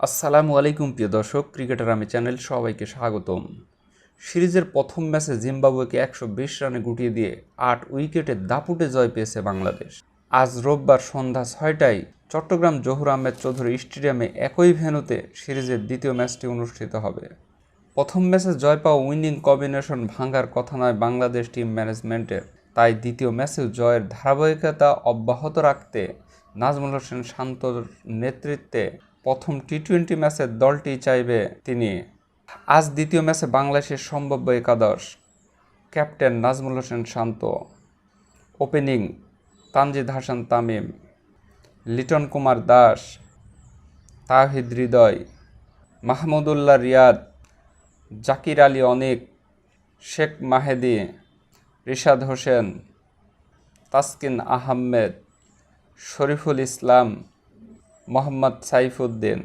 আসসালামু আলাইকুম, প্রিয় দর্শক, ক্রিকেটার আমি চ্যানেল সবাইকে স্বাগতম। সিরিজের প্রথম ম্যাচে জিম্বাবুয়েকে একশো বিশ রানে গুটিয়ে দিয়ে আট উইকেটে দাপুটে জয় পেয়েছে বাংলাদেশ। আজ রোববার সন্ধ্যা ছয়টায় চট্টগ্রাম জহুর আহমেদ চৌধুরী স্টেডিয়ামে একই ভেন্যুতে সিরিজের দ্বিতীয় ম্যাচটি অনুষ্ঠিত হবে। প্রথম ম্যাচে জয় পাওয়া উইনিং কম্বিনেশন ভাঙার কথা নয় বাংলাদেশ টিম ম্যানেজমেন্টের। তাই দ্বিতীয় ম্যাচেও জয়ের ধারাবাহিকতা অব্যাহত রাখতে নাজমুল হোসেন শান্তর নেতৃত্বে প্রথম টি টোয়েন্টি ম্যাচের দলটি চাইবে তিনি। আজ দ্বিতীয় ম্যাচে বাংলাদেশের সম্ভাব্য একাদশ, ক্যাপ্টেন নাজমুল হোসেন শান্ত। ওপেনিং, তানজিদ হাসান তামিম, লিটন কুমার দাস, তাহিদ হৃদয় মাহমুদুল্লাহ রিয়াদ, জাকির আলী অনিক, শেখ মাহেদি রিশাদ হোসেন তাসকিন আহমেদ শরীফুল ইসলাম মোহাম্মদ সাইফুদ্দিন।